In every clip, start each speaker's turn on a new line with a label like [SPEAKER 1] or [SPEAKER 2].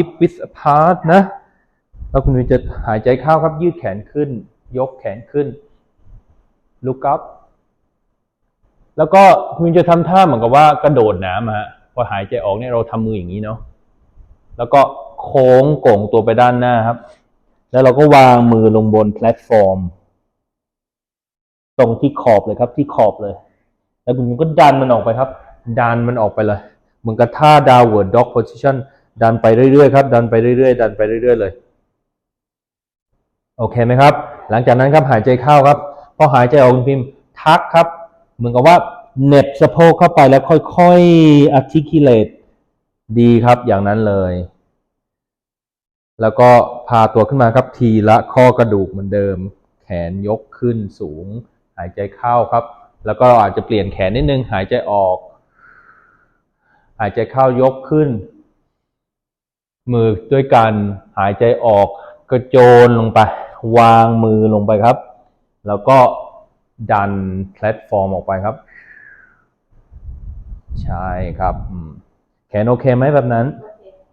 [SPEAKER 1] hip width apart นะ แล้วคุณวินจะหายใจเข้าครับ ยืดแขนขึ้น ยกแขนขึ้น look up แล้วก็คุณวินจะทำท่าเหมือนกับว่ากระโดดน้ำฮะ พอหายใจออกเนี่ยเราทำมืออย่างนี้เนาะ แล้วก็โค้งโก่งตัวไปด้านหน้าครับ แล้วเราก็วางมือลงบนแพลตฟอร์ม ตรงที่ขอบเลยครับที่ขอบเลย แล้วคุณก็ดันมันออกไปครับ ดันมันออกไปเลย เหมือนกับท่า downward dog position ดันไปเรื่อยๆครับ ดันไปเรื่อยๆ ดันไปเรื่อย ๆ เลย โอเคไหมครับ หลังจากนั้นครับหายใจเข้าครับ พอหายใจออกคุณพิมพ์ทักครับ เหมือนกับว่าเน็บสะโพกเข้าไปแล้วค่อยๆ articulate ดีครับ อย่างนั้นเลย แล้วก็พาตัวขึ้นมาครับ ทีละข้อกระดูกเหมือนเดิม แขนยกขึ้นสูง หายใจเข้าครับ แล้วก็อาจจะเปลี่ยนแขนนิดนึง หายใจออก หายใจเข้ายกขึ้น มือด้วยกันหายใจออกกระโจนลงไป วางมือลงไปครับ แล้วก็ดันแพลตฟอร์มออกไปครับ ใช่ครับแขนโอเคไหมแบบนั้น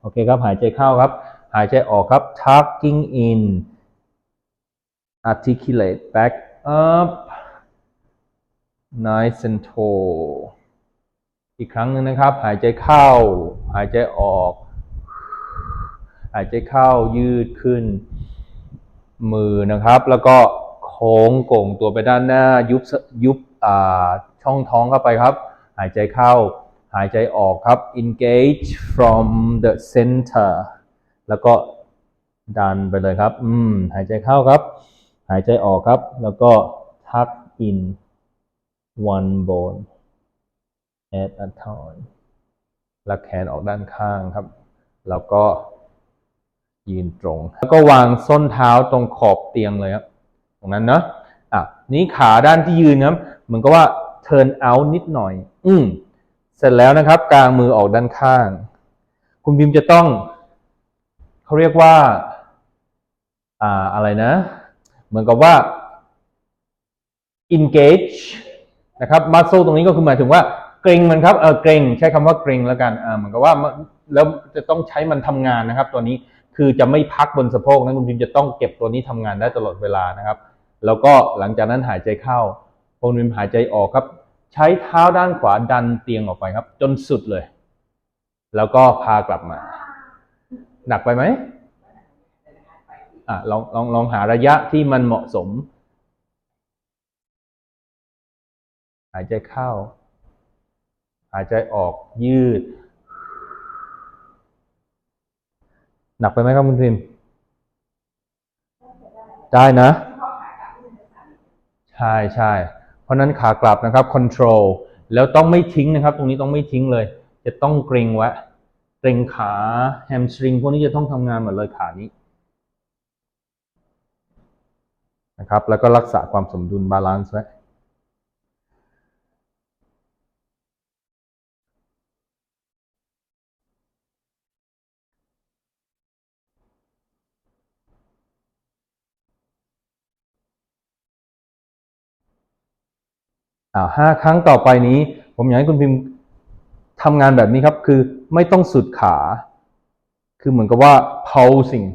[SPEAKER 1] โอเคครับ หายใจเข้าครับ หายใจออกครับ tucking in articulate back up nice and tall อีกครั้งหนึ่งนะครับ หายใจเข้า หายใจออกายใจเข้ายืดขึ้น มือนะครับ แล้วก็โค้งโก่งตัวไปด้านหน้ายุบยุบอ่าช่องท้องเข้าไปครับ หายใจเข้า หายใจออกครับ engage from the center แล้วก็ดันไปเลยครับ อืม หายใจเข้าครับ หายใจออกครับ แล้วก็ tuck in one bone at a time แล้วแขนออกด้านข้างครับ แล้วก็ ยืนตรง แล้วก็วางส้นเท้าตรงขอบเตียงเลยครับตรงนั้นเนาะอะนี้ขาด้านที่ยืนครับเหมือนกับว่า turn out นิดหน่อย อืมเสร็จแล้วนะครับ กลางมือออกด้านข้าง คุณพิมจะต้องเขาเรียกว่า อ่าอะไรนะ เหมือนกับว่า engage นะครับ muscle ตรงนี้ก็คือหมายถึงว่าเกรงมันครับเออเกรงใช้คำว่าเกรงแล้วกันอ่าเหมือนกับว่าแล้วจะต้องใช้มันทำงานนะครับ ตัวนี้ คือจะไม่พักบนสะโพกนะคุณพิมจะต้องเก็บตัวนี้ทำงานได้ตลอดเวลานะครับ แล้วก็หลังจากนั้นหายใจเข้าคุณพิมหายใจออกครับ ใช้เท้าด้านขวาดันเตียงออกไปครับ จนสุดเลย แล้วก็พากลับมา หนักไปไหมอะลองลองลองหาระยะที่มันเหมาะสม หายใจเข้า หายใจออกยืด หนักไปไหมครับคุณพิมพ์ ได้นะ ใช่ใช่เพราะนั้นขากลับนะครับ control แล้วต้องไม่ทิ้งนะครับ ตรงนี้ต้องไม่ทิ้งเลย จะต้องเกรงไว้เกรงขา hamstring พวกนี้จะต้องทำงานหมดเลยขานี้นะครับ แล้วก็รักษาความสมดุลบาลานซ์ไว้ อ่าห้าครั้งต่อไปนี้ ผมอยากให้คุณพิมพ์ทำงานแบบนี้ครับ คือไม่ต้องสุดขา คือเหมือนกับว่า pulsing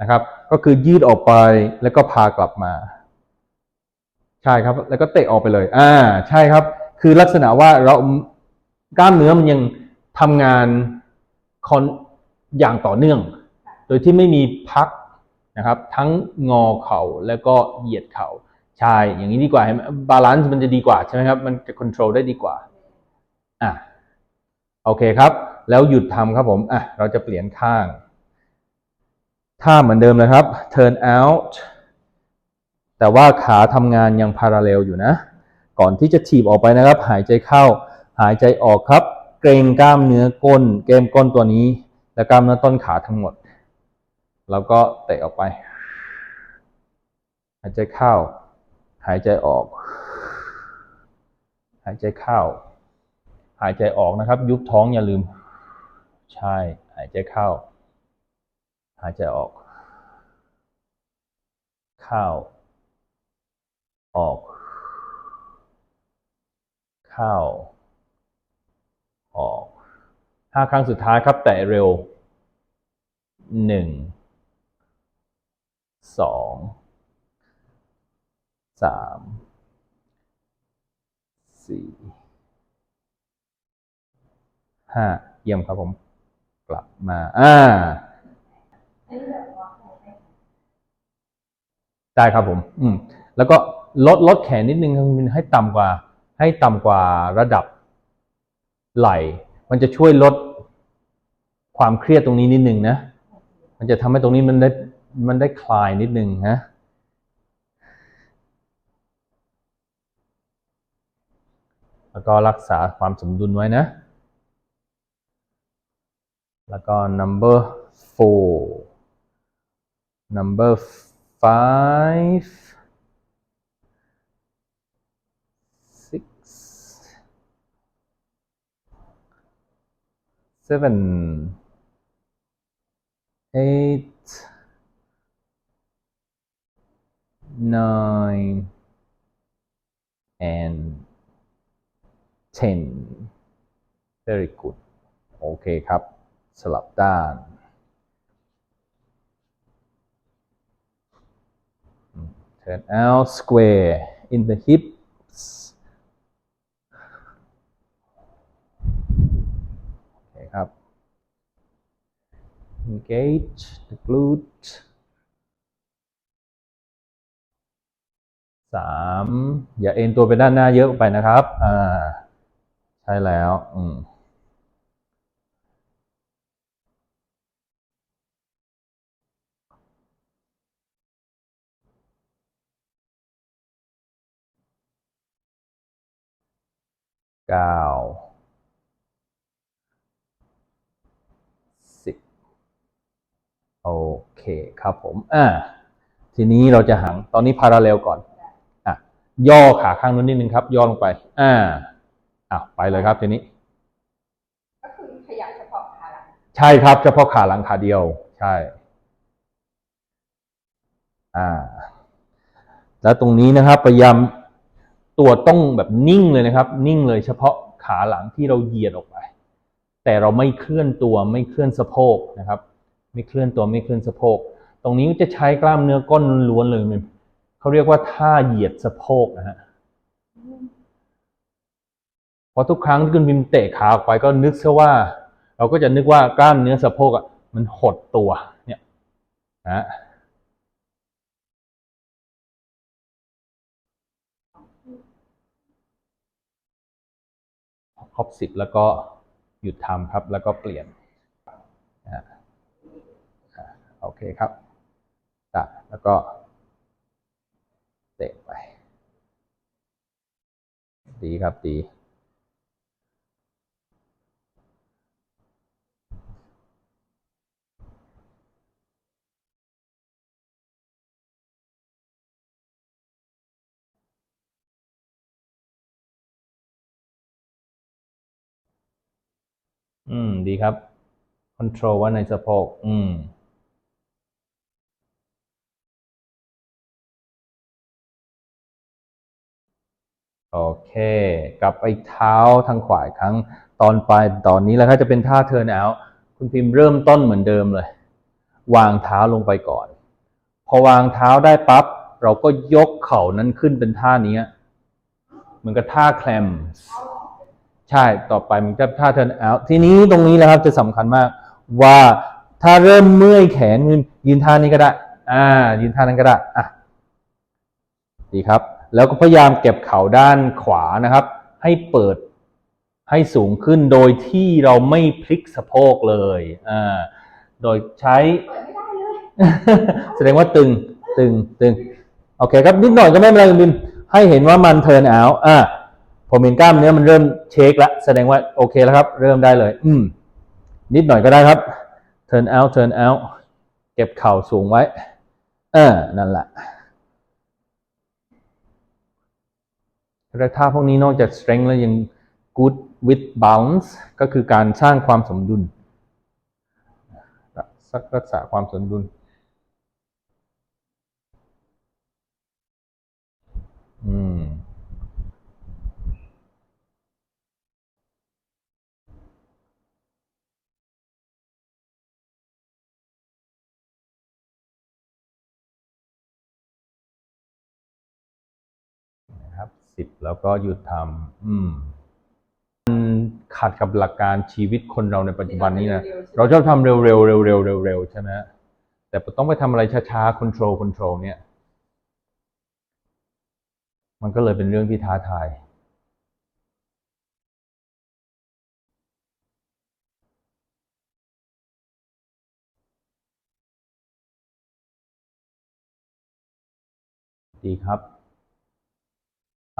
[SPEAKER 1] นะครับ ก็คือยืดออกไปแล้วก็พากลับมา ใช่ครับ แล้วก็เตะออกไปเลย อ่า ใช่ครับ คือลักษณะว่าเรากล้ามเนื้อมันยังทำงานคอนอย่างต่อเนื่อง โดยที่ไม่มีพักนะครับ ทั้งงอเข่าแล้วก็เหยียดเข่า ใช่ อย่างนี้ดีกว่าเห็นไหมบาลานซ์มันจะดีกว่าใช่ไหมครับ มันจะควบคุมได้ดีกว่า อะ โอเคครับ แล้วหยุดทำครับผม อะ เราจะเปลี่ยนข้าง ท่าเหมือนเดิมนะครับ turn out แต่ว่าขาทำงานยัง parallel อยู่นะ ก่อนที่จะถีบออกไปนะครับ หายใจเข้า หายใจออกครับ เกรงกล้ามเนื้อก้น เกมก้นตัวนี้ และกล้ามเนื้อต้นขาทั้งหมด แล้วก็เตะออกไป หายใจเข้า หายใจออก หายใจเข้า หายใจออกนะครับ ยุบท้องอย่าลืม ใช่ หายใจเข้า หายใจออก เข้า ออก เข้า ออกห้าครั้งสุดท้ายครับ แตะเร็วหนึ่งสอง สามสี่ห้าเยี่ยมครับผม กลับมา อ่าได้ครับผม อืม แล้วก็ลดลดแขนนิดนึงให้ต่ำกว่า ให้ต่ำกว่าระดับไหล่ มันจะช่วยลดความเครียดตรงนี้นิดนึงนะ มันจะทำให้ตรงนี้มันได้มันได้คลายนิดนึงนะ แล้วก็รักษาความสมดุลไว้นะ แล้วก็ number four number five six seven eight nine and ten very good โอเคครับ สลับด้าน turn out square in the hips โอเคครับ engage the glute สามอย่าเอ็นตัวไปด้านหน้าเยอะไปนะครับ อ่า ช่แล้ว อืมเก้าสิบโอเคครับผม อ่า ทีนี้เราจะหังตอนนี้พาราเรลก่อน อะ ย่อขาข้างนู้นนิดนึงครับ ย่อลงไป อ่า อะไปเลยครับทีนี้
[SPEAKER 2] ก็คือขยับเฉพาะขาหลัง
[SPEAKER 1] ใช่ครับเฉพาะขาหลังขาเดียว ใช่ อ่า แล้วตรงนี้นะครับพยายามตัวต้องแบบนิ่งเลยนะครับ นิ่งเลยเฉพาะขาหลังที่เราเหยียดออกไป แต่เราไม่เคลื่อนตัวไม่เคลื่อนสะโพกนะครับ ไม่เคลื่อนตัวไม่เคลื่อนสะโพก ตรงนี้จะใช้กล้ามเนื้อก้นล้วนๆเลยมันเขาเรียกว่าท่าเหยียดสะโพกนะฮะเพ ราะทุกครั้งที่คุณพิมพ์เตะขาออกไปก็นึกซะว่า เราก็จะนึกว่ากล้ามเนื้อสะโพกอะมันหดตัวเนี่ยนะครบสิบแล้วก็หยุดทำครับ แล้วก็เปลี่ยนนะโอเคครับได้แล้วก็เตะไป ดีครับดี อืม ดีครับ control ว่าในสะโพก อืม โอเค กลับไปเท้าทางขวาอีกครั้ง ตอนปลายตอนนี้แล้วถ้าจะเป็นท่า turn out คุณพิมพ์เริ่มต้นเหมือนเดิมเลย วางเท้าลงไปก่อน พอวางเท้าได้ปั๊บ เราก็ยกเข่านั้นขึ้นเป็นท่านี้เหมือนกับท่าแคลม ใช่ต่อไปมันจะท่า turn out ทีนี้ตรงนี้แหละครับจะสำคัญมากว่าถ้าเริ่มเมื่อยแขนยืนท่านี้ก็ได้ อ่า ยืนท่านั้นก็ได้ อะ ดีครับ แล้วก็พยายามเก็บเข่าด้านขวานะครับ ให้เปิดให้สูงขึ้นโดยที่เราไม่พลิกสะโพกเลย อ่า โดยใช้ แสดงว่าตึง ตึง ตึง โอเคครับ นิดหน่อยก็ไม่เป็นไรคุณบิมให้เห็นว่ามันเทินเอาอะ ผมเห็นกล้ามเนื้อมันเริ่มเช็คแล้วแสดงว่าโอเคแล้วครับ เริ่มได้เลย อืม นิดหน่อยก็ได้ครับ turn out turn out เก็บเข่าสูงไว้ เออ นั่นแหละแล้วท่าพวกนี้นอกจาก strength แล้วยัง good with balance ก็คือการสร้างความสมดุลรักษาความสมดุลอืม สิบแล้วก็หยุดทำอืมมันขัดกับหลักการชีวิตคนเราในปัจจุบันนี้นะเราชอบทำเร็วๆเร็วๆเร็วๆเร็วๆใช่ไหมฮะแต่ต้องไปทำอะไรช้าๆ control control เนี่ย มันก็เลยเป็นเรื่องที่ท้าทายดีครับ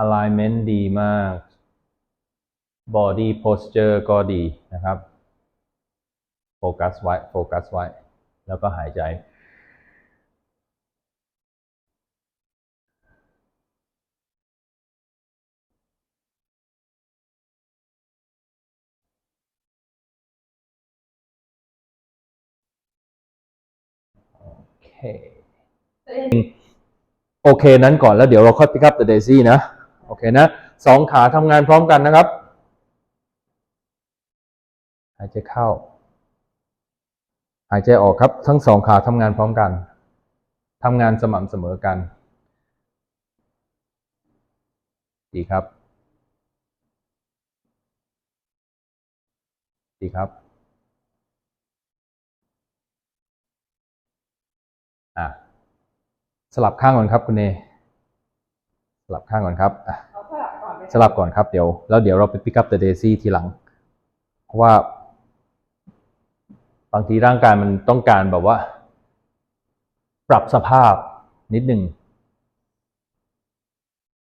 [SPEAKER 1] alignment ดีมาก body posture ก็ดีนะครับ โฟกัสไว้ โฟกัสไว้ แล้วก็หายใจโอเคโอเคนั้นก่อนแล้วเดี๋ยวเราค่อย pick up the daisy นะ โอเคนะสองขาทำงานพร้อมกันนะครับ หายใจเข้า หายใจออกครับ ทั้งสองขาทำงานพร้อมกันทำงานสม่ำเสมอกัน ดีครับ ดีครับ อะ สลับข้างก่อนครับคุณเน ลับข้างก่อนครับอะ
[SPEAKER 2] เอาสลับก่อนไหม
[SPEAKER 1] สลับก่อนครับเดี๋ยวแล้วเดี๋ยวเราไป pick up the daisy ทีหลัง เพราะว่า บางทีร่างกายมันต้องการแบบว่า ปรับสภาพนิดหนึ่ง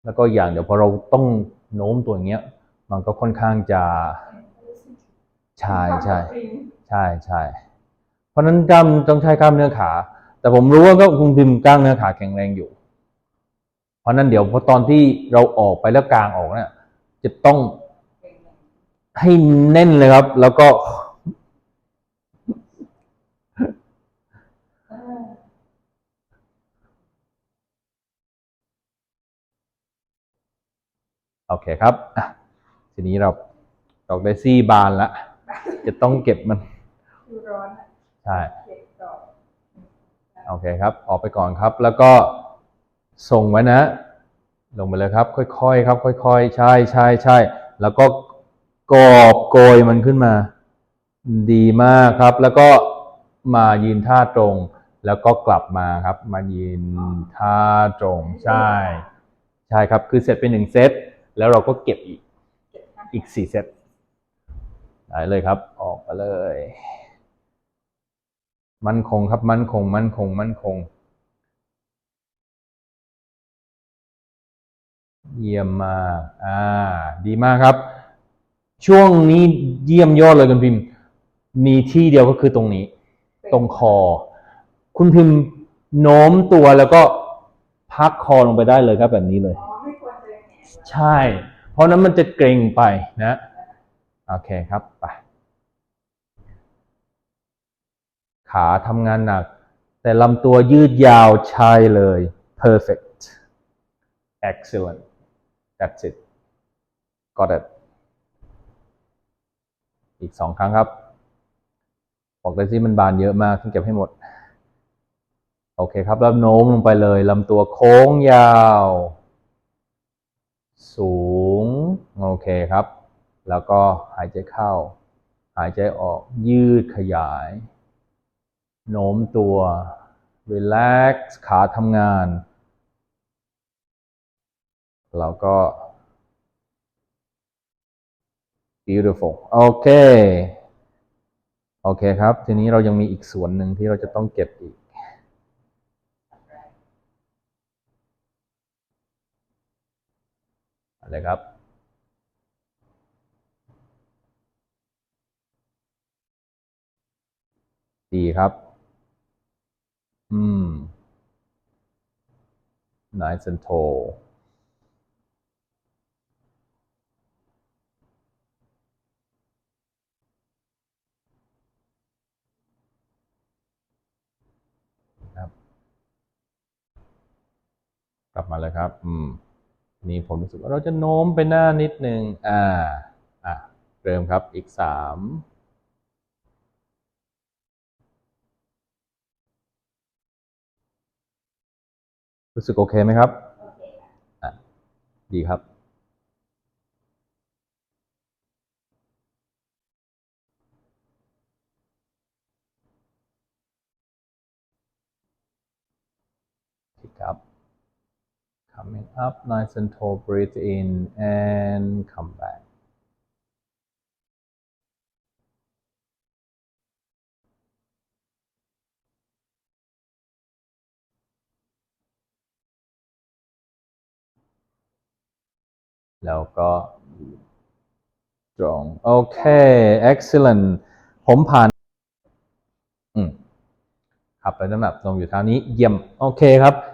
[SPEAKER 1] แล้วก็อย่างเดี๋ยวพอเราต้องโน้มตัวอย่างเงี้ย มันก็ค่อนข้างจะใช่ใช่ใช่ใช่เพราะฉะนั้นกล้ามต้องใช้กล้ามเนื้อขา แต่ผมรู้ว่าก็คุณพิมพ์กล้ามเนื้อขาแข็งแรงอยู่ เพราะฉะนั้นเดี๋ยวพอตอนที่เราออกไปแล้วกลางออกเนี่ยจะต้องให้แน่นเลยครับ แล้วก็โอเคครับอะทีนี้เราดอกเดซี่บานละ จะต้องเก็บมัน
[SPEAKER 2] ดูร้อนอะ
[SPEAKER 1] ใช่
[SPEAKER 2] เก็บดอก
[SPEAKER 1] โอเคครับ ออกไปก่อนครับ แล้วก็ ส่งไว้นะ ลงไปเลยครับ ค่อยๆครับ ค่อยๆ ใช่ใช่ใช่แล้วก็กอบโกยมันขึ้นมา ดีมากครับ แล้วก็มายืนท่าตรง แล้วก็กลับมาครับ มายืนท่าตรงใช่ใช่ครับ คือเสร็จไปหนึ่งเซตแล้วเราก็เก็บอีกอีกสี่เซตได้เลยครับ ออกไปเลย มั่นคงครับ มั่นคง มั่นคง มั่นคง เยี่ยมมากอ่า ดีมากครับ ช่วงนี้เยี่ยมยอดเลยคุณพิมพ์ มีที่เดียวก็คือตรงนี้ ตรงคอ คุณพิมพ์โน้มตัวแล้วก็พักคอลงไปได้เลยครับแบบนี้เลย
[SPEAKER 2] อ๋อไม่ควรจะแหง
[SPEAKER 1] ใช่ เพราะนั้นมันจะเกรงไปนะ โอเคครับไปขาทำงานหนัก แต่ลำตัวยืดยาวใช่เลย perfect excellent that's it got it อีกสองครั้งครับ บอกเลยสิมันบานเยอะมากต้องเก็บให้หมด โอเคครับ แล้วโน้มลงไปเลยลำตัวโค้งยาว สูง โอเคครับ แล้วก็หายใจเข้า หายใจออกยืดขยาย โน้มตัว relax ขาทำงาน แล้วก็ beautiful โอเค โอเคครับ ทีนี้เรายังมีอีกส่วนหนึ่งที่เราจะต้องเก็บอีก อะไรครับดีครับ อืม nice and tall กลับมาเลยครับ อืม นี่ผมรู้สึกว่าเราจะโน้มไปหน้านิดหนึ่งอ่า อะ เริ่มครับ อีกสามรู้สึกโอเคไหมครับ
[SPEAKER 2] โอเคอะ
[SPEAKER 1] ดีครับ ครับ coming up nice and tall breathe in and come back แล้วก็ตรงโอเค excellent ผมผ่านอืมขับไปน้ำหนักลงอยู่เท่านี้เยี่ยม โอเคครับ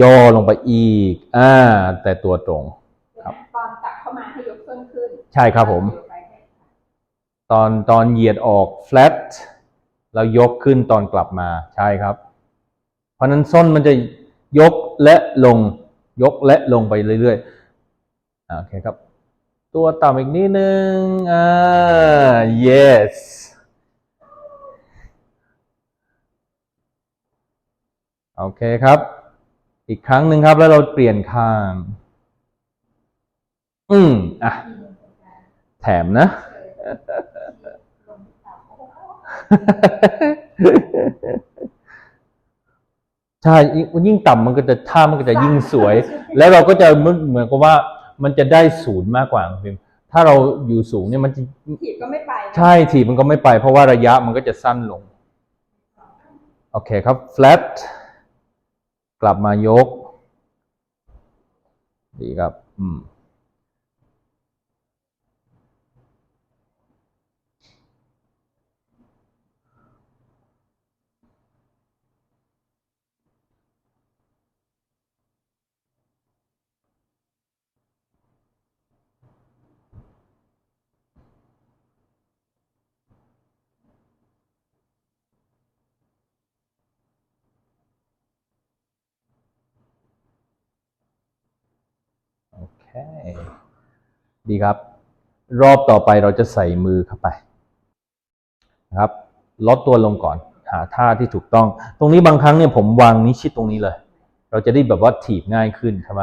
[SPEAKER 1] ย่อลงไปอีก อ่า แต่ตัวตรง ครับ
[SPEAKER 2] ตอนกลับเข้ามาให้ยกส้นขึ้น
[SPEAKER 1] ใช่ครับผม
[SPEAKER 2] ไปให้
[SPEAKER 1] ตอนตอนเหยียดออก flat แล้วยกขึ้นตอนกลับมา ใช่ครับ เพราะฉะนั้นส้นมันจะยกและลง ยกและลงไปเรื่อยๆอ่าโอเคครับ ตัวต่ำอีกนิดนึง อ่า yes โอเคครับ อีกครั้งหนึ่งครับ แล้วเราเปลี่ยนข้าง อืมอะ แถมนะ ใช่ยิ่งยิ่งต่ำมันก็จะท่ามันก็จะยิ่งสวย แล้วเราก็จะเหมือนเหมือนกับว่า มันจะได้ศูนย์มากกว่าคุณพิมถ้าเราอยู่สูงเนี่ยมันจะ
[SPEAKER 2] ถีบก็ไม่ไปนะ
[SPEAKER 1] ใช่ถีบมันก็ไม่ไป เพราะว่าระยะมันก็จะสั้นลง โอเคครับ flat กลับมายก ดีครับ อืม ดีครับ รอบต่อไปเราจะใส่มือเข้าไปนะครับลดตัวลงก่อน หาท่าที่ถูกต้อง ตรงนี้บางครั้งเนี่ยผมวางนิ้วชิดตรงนี้เลย เราจะได้แบบว่าถีบง่ายขึ้นใช่ไหม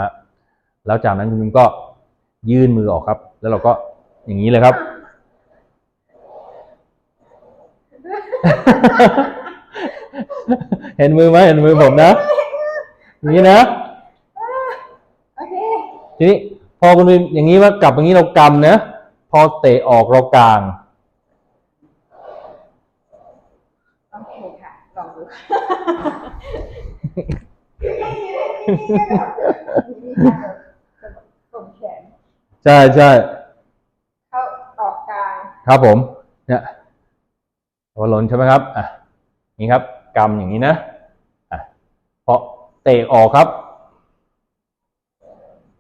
[SPEAKER 1] แล้วจากนั้นคุณก็ยื่นมือออกครับ แล้วเราก็อย่างนี้เลยครับ เห็นมือไหมเห็นมือผมนะ อย่างนี้นะ
[SPEAKER 2] โอเค
[SPEAKER 1] ทีนี้ พอคุณพิมอย่างนี้ว่ากลับอย่างนี้เรากำนะพอเตะออกเรากลาง
[SPEAKER 2] โอเคค่ะลองดูส่งแขน
[SPEAKER 1] ใช่ใช่
[SPEAKER 2] เข้าออกกลาง
[SPEAKER 1] ครับผมเนี่ยหัวหล่นใช่ไหมครับอะนี่ครับกำอย่างนี้นะอะพอเตะออกครับ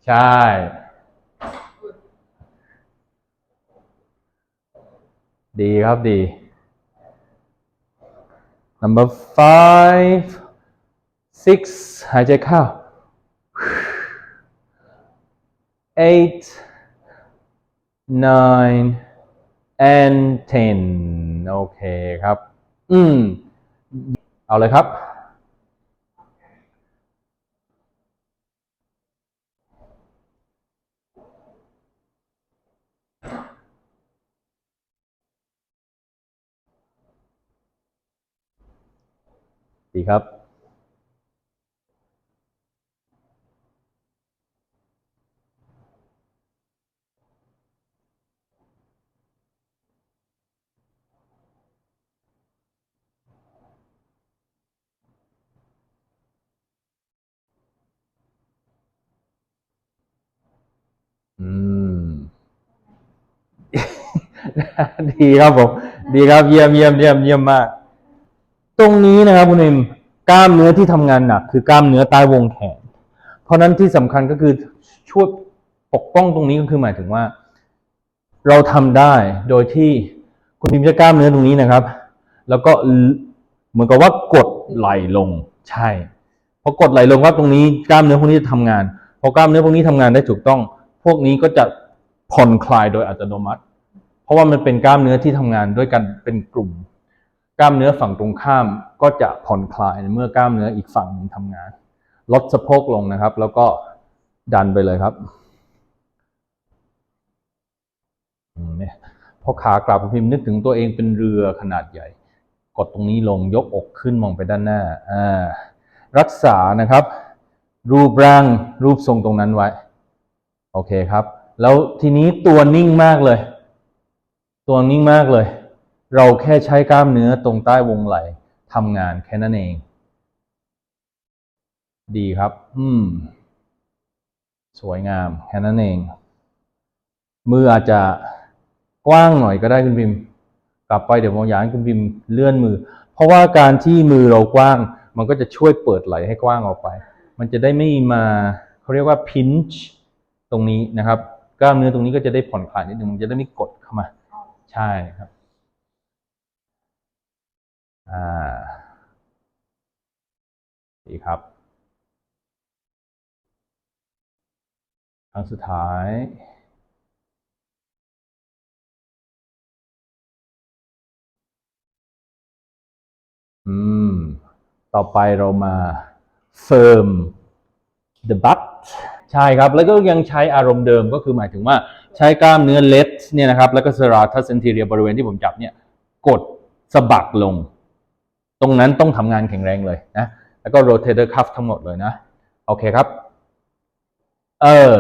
[SPEAKER 1] ใช่ ดีครับดี number five six หายใจเข้า eight nine and ten โอเคครับ อืม เอาเลยครับ ดีครับอืม ดีครับผม ดีครับ เยี่ยมเยี่ยมเยี่ยมเยี่ยมมาก ตรงนี้นะครับคุณเอ็มกล้ามเนื้อที่ทำงานหนักคือกล้ามเนื้อใต้วงแขน เพราะนั้นที่สำคัญก็คือช่วยปกป้องตรงนี้ก็คือหมายถึงว่า เราทำได้โดยที่คุณพิมจะกล้ามเนื้อตรงนี้นะครับ แล้วก็เหมือนกับว่ากดไหลลงใช่พอกดไหลลงว่าตรงนี้กล้ามเนื้อพวกนี้จะทำงานพอกล้ามเนื้อพวกนี้ทำงานได้ถูกต้อง พวกนี้ก็จะผ่อนคลายโดยอัตโนมัติ เพราะว่ามันเป็นกล้ามเนื้อที่ทำงานด้วยกันเป็นกลุ่ม กล้ามเนื้อฝั่งตรงข้ามก็จะผ่อนคลายเมื่อกล้ามเนื้ออีกฝั่งหนึ่งทำงาน ลดสะโพกลงนะครับ แล้วก็ดันไปเลยครับเนี่ยพอขากลับพิมพ์นึกถึงตัวเองเป็นเรือขนาดใหญ่ กดตรงนี้ลงยกอกขึ้นมองไปด้านหน้าอ่ารักษานะครับ รูปร่างรูปทรงตรงนั้นไว้ โอเคครับ แล้วทีนี้ตัวนิ่งมากเลย ตัวนิ่งมากเลย เราแค่ใช้กล้ามเนื้อตรงใต้วงไหล่ทำงานแค่นั้นเอง ดีครับ อืม สวยงามแค่นั้นเอง มืออาจจะกว้างหน่อยก็ได้คุณพิมพ์ กลับไปเดี๋ยวมอยากให้คุณพิมพ์เลื่อนมือ เพราะว่าการที่มือเรากว้าง มันก็จะช่วยเปิดไหลให้กว้างออกไป มันจะได้ไม่มาเขาเรียกว่า pinch ตรงนี้นะครับ กล้ามเนื้อตรงนี้ก็จะได้ผ่อนคลายนิดนึงมันจะได้ไม่กดเข้ามา ใช่ครับ อ่าดีครับ ครั้งสุดท้ายอืม ต่อไปเรามา firm the butt ใช่ครับ แล้วก็ยังใช้อารมณ์เดิมก็คือหมายถึงว่าใช้กล้ามเนื้อเลสเนี่ยนะครับ แล้วก็ serratus anterior บริเวณที่ผมจับเนี่ย กดสะบักลง ตรงนั้นต้องทำงานแข็งแรงเลยนะ แล้วก็ rotator cuff ทั้งหมดเลยนะ โอเคครับ เออ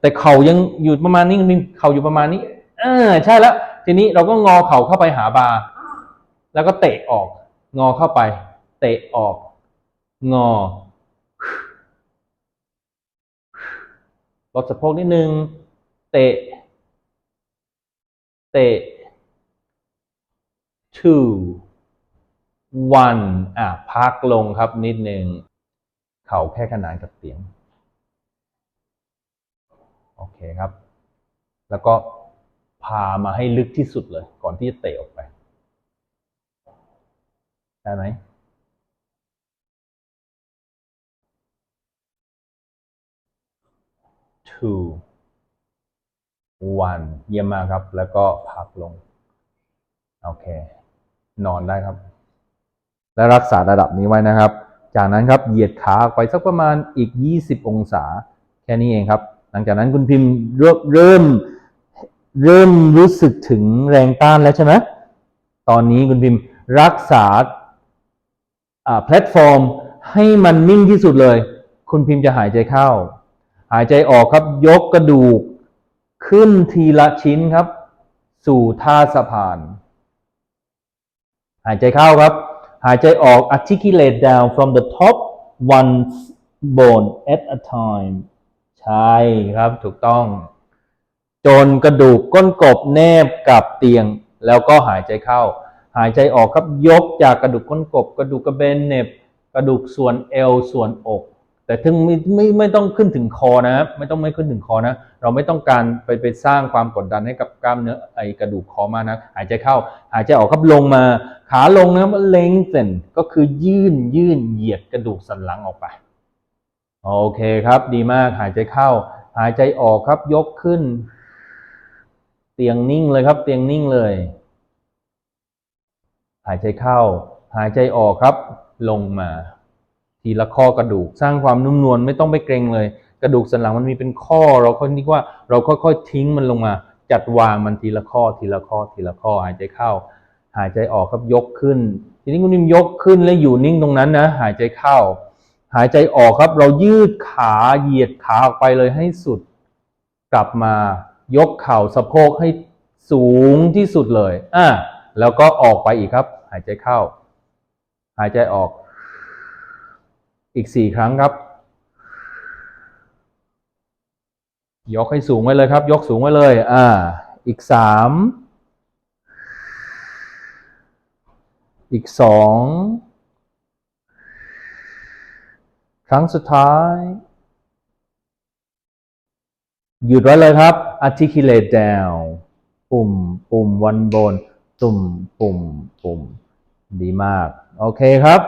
[SPEAKER 1] แต่เข่ายังอยู่ประมาณนี้คุณพิมเข่าอยู่ประมาณนี้ เออ ใช่แล้ว ทีนี้เราก็งอเข่าเข้าไปหาบาร์แล้วก็เตะออก งอเข้าไป เตะออก งอลดสะโพกนิดนึง เตะ เตะ two one อะพักลงครับนิดนึง เข่าแค่ขนานกับเตียง โอเคครับ แล้วก็พามาให้ลึกที่สุดเลย ก่อนที่จะเตะออกไป ได้ไหม two one เยี่ยมมากครับ แล้วก็พักลง โอเค นอนได้ครับ และรักษาระดับนี้ไว้นะครับ จากนั้นครับเหยียดขาออกไปสักประมาณอีก 20 องศา แค่นี้เองครับ หลังจากนั้นคุณพิมพ์เริ่มเริ่มรู้สึกถึงแรงต้านแล้วใช่ไหมตอนนี้คุณพิมพ์รักษาแพลตฟอร์มให้มันนิ่งที่สุดเลย คุณพิมพ์จะหายใจเข้า หายใจออกครับยกกระดูก ขึ้นทีละชิ้นครับ สู่ท่าสะพาน หายใจเข้าครับ หายใจออก articulate down from the top one bone at a time ใช่ครับถูกต้อง จนกระดูกก้นกบแนบกับเตียง แล้วก็หายใจเข้า หายใจออกครับยกจากกระดูกก้นกบ กระดูกกระเบนเน็บ กระดูกส่วนเอวส่วนอก แต่ถึงไม่ไม่ไม่ต้องขึ้นถึงคอนะครับไม่ต้องไม่ขึ้นถึงคอนะ เราไม่ต้องการไปไปสร้างความกดดันให้กับกล้ามเนื้อไอกระดูกคอมากนะ หายใจเข้า หายใจออกครับลงมาขาลงนะครับเล็งเส้นก็คือยื่นยื่นเหยียดกระดูกสันหลังออกไปโอเคครับ ดีมากหายใจเข้า หายใจออกครับยกขึ้น เตียงนิ่งเลยครับ เตียงนิ่งเลย หายใจเข้า หายใจออกครับ ลงมา ทีละข้อกระดูกสร้างความนุ่มนวลไม่ต้องไปเกรงเลย กระดูกสันหลังมันมีเป็นข้อ เราค่อยนึกว่าเราค่อยๆทิ้งมันลงมา จัดวางมันทีละข้อทีละข้อทีละข้อหายใจเข้า หายใจออกครับยกขึ้น ทีนี้คุณนิมยกขึ้นแล้วอยู่นิ่งตรงนั้นนะ หายใจเข้า หายใจออกครับ เรายืดขาเหยียดขาออกไปเลยให้สุด กลับมายกเข่าสะโพกให้สูงที่สุดเลยอะแล้วก็ออกไปอีกครับ หายใจเข้า หายใจออก อีกสี่ครั้งครับ ยกให้สูงไว้เลยครับ ยกสูงไว้เลย อ่า อีกสามอีกสองครั้งสุดท้าย หยุดไว้เลยครับ articulate down ปุ่ม ปุ่มวันบน ตุ่ม ปุ่ม ปุ่ม ดีมาก โอเคครับ